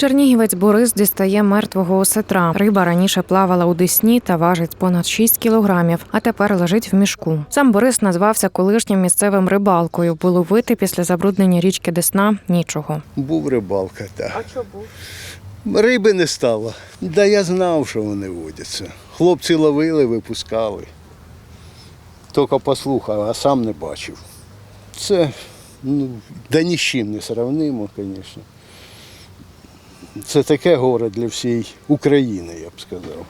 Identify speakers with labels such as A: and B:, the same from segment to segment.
A: Чернігівець Борис дістає мертвого осетра. Риба раніше плавала у Десні та важить понад 6 кілограмів, а тепер лежить в мішку. Сам Борис назвався колишнім місцевим рибалкою. Було вити після забруднення річки Десна нічого.
B: Був рибалка, так.
C: А що був?
B: Риби не стало. Да я знав, що вони водяться. Хлопці ловили, випускали. Тільки послухав, а сам не бачив. Це ну, да ні з чим не сравнимо, звісно. Це таке горе для всієї України, я б сказав.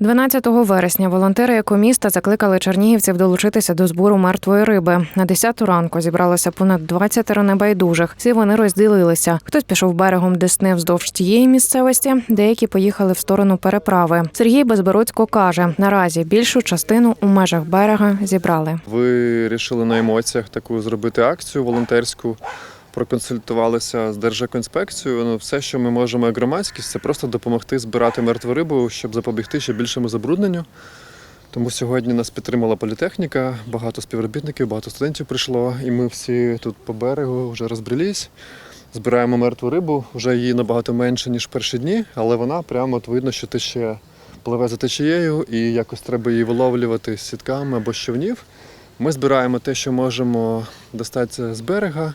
A: 12 вересня волонтери екоміста закликали чернігівців долучитися до збору мертвої риби. На 10 ранку зібралося понад 20 небайдужих. Всі вони розділилися. Хтось пішов берегом Десни вздовж тієї місцевості, деякі поїхали в сторону переправи. Сергій Безбородько каже: наразі більшу частину у межах берега зібрали.
D: Вирішили на емоціях таку зробити акцію волонтерську. Проконсультувалися з Держекоінспекцією. Ну, все, що ми можемо як громадськість, це просто допомогти збирати мертву рибу, щоб запобігти ще більшому забрудненню. Тому сьогодні нас підтримала політехніка, багато співробітників, багато студентів прийшло, і ми всі тут по берегу вже розбрелись. Збираємо мертву рибу. Вже її набагато менше, ніж перші дні, але вона прямо от видно, що тече пливе за течією, і якось треба її виловлювати з сітками або з. Ми збираємо те, що можемо достати з берега.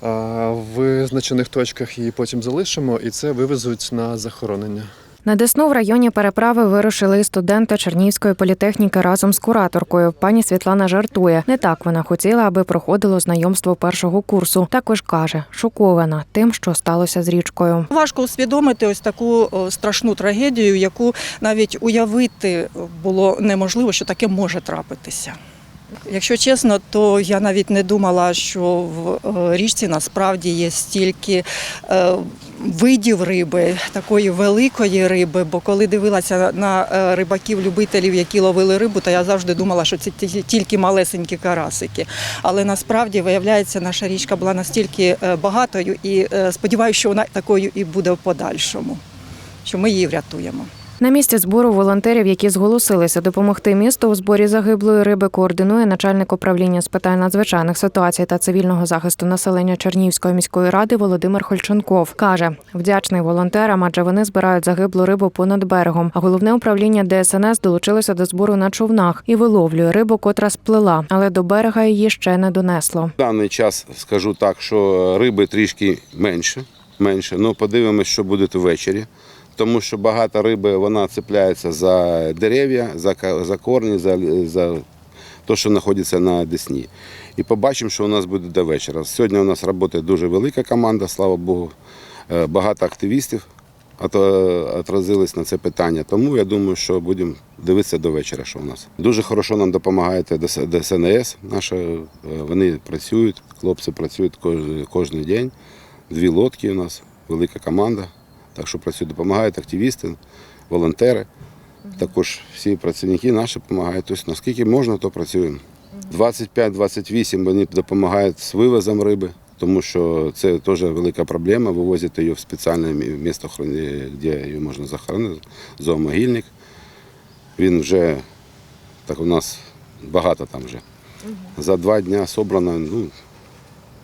D: В визначених точках її потім залишимо, і це вивезуть на захоронення.
A: На Десну в районі переправи вирушили і студенти Чернігівської політехніки разом з кураторкою. Пані Світлана жартує. Не так вона хотіла, аби проходило знайомство першого курсу. Також каже, шокована тим, що сталося з річкою.
C: Важко усвідомити ось таку страшну трагедію, яку навіть уявити було неможливо, що таке може трапитися. Якщо чесно, то я навіть не думала, що в е, річці насправді є стільки е, видів риби, такої великої риби. Бо коли дивилася на е, рибаків-любителів, які ловили рибу, то я завжди думала, що це ті- тільки малесенькі карасики. Але насправді виявляється, наша річка була настільки багатою, і сподіваюся, що вона такою і буде в подальшому, що ми її врятуємо.
A: На місці збору волонтерів, які зголосилися допомогти місту у зборі загиблої риби, координує начальник управління з питань надзвичайних ситуацій та цивільного захисту населення Чернігівської міської ради Володимир Хольченков. каже, вдячний волонтерам, адже вони збирають загиблу рибу понад берегом. А головне управління ДСНС долучилося до збору на човнах і виловлює рибу, котра сплила, але до берега її ще не донесло.
E: В даний час скажу так, що риби трішки менше, менше. Ну, подивимось, що буде ввечері. Тому що багато риби вона цепляється за дерев'я, за, корні, за, за те, що знаходиться на Десні. І побачимо, що у нас буде до вечора. Сьогодні у нас працює дуже велика команда, слава Богу. Е, Багато активістів отразились на це питання. Тому я думаю, що будемо дивитися до вечора, що у нас. Дуже хорошо нам допомагає ДСНС. Наша, е, вони працюють, хлопці працюють кожен день. Дві лодки у нас, велика команда. Так що працюють, допомагають активісти, волонтери. Також всі працівники наші допомагають. Тобто, наскільки можна, то працюємо. 25-28 вони допомагають з вивозом риби, тому що це теж велика проблема. Вивозять її в спеціальне мі- місто, де її можна захоронити, зоомогильник. Він вже так у нас багато там вже. За два дні зібрано ну,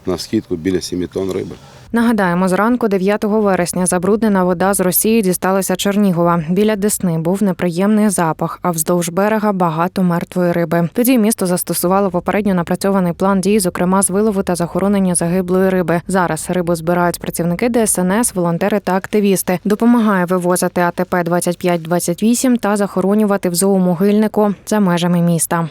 E: на скидку біля 7 тонн риби.
A: Нагадаємо, зранку 9 вересня забруднена вода з Росії дісталася Чернігова. Біля Десни був неприємний запах, а вздовж берега багато мертвої риби. Тоді місто застосувало попередньо напрацьований план дій, зокрема з вилову та захоронення загиблої риби. Зараз рибу збирають працівники ДСНС, волонтери та активісти. Допомагає вивозити АТП 2528 та захоронювати в зоомогильнику за межами міста.